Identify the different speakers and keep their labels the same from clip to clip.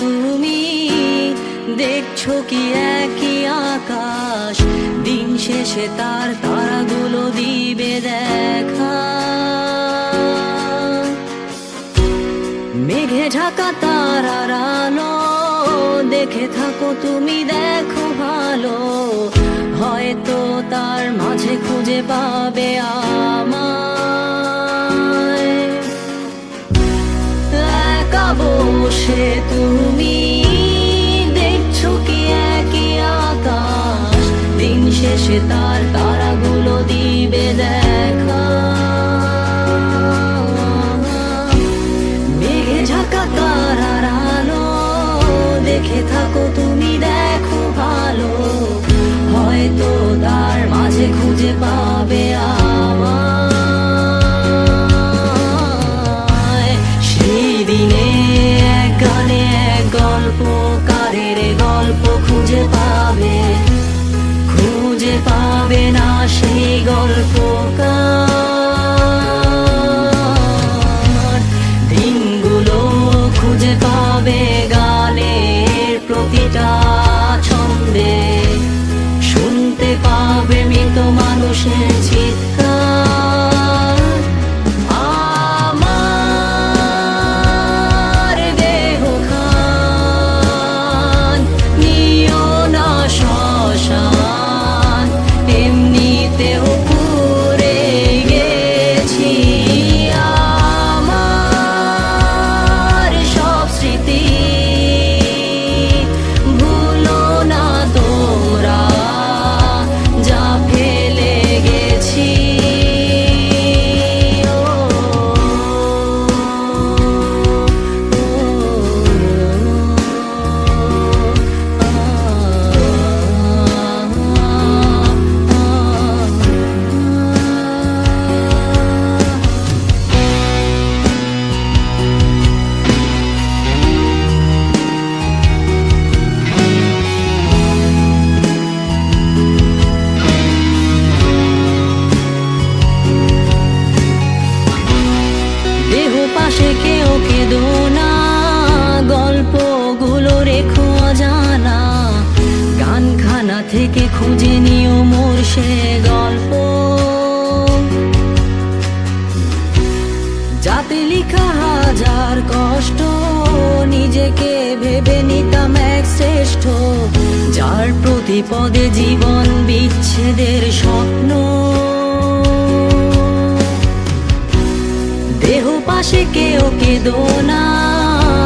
Speaker 1: তুমি? দেখছ কি একই আকাশ? দিন শেষে তার তারাগুলো দিবে দেখা। মেঘে ঢাকা তারার আলো, দেখে থাকো তুমি, দেখো ভালো। বসে তুমি দেখছ কি একই আকাশ? দিন শেষে তার তারাগুলো এক খুঁজে নিও সে গল্প। যাতে লিখা কষ্ট, নিজেকে ভেবে নিতাম এক শ্রেষ্ঠ। যার প্রতি পদে জীবন বিচ্ছেদের স্বপ্ন। দেহ পাশে কেউ কেঁদো না।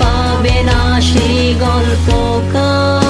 Speaker 1: পাবে না সেই গল্প গল্পকার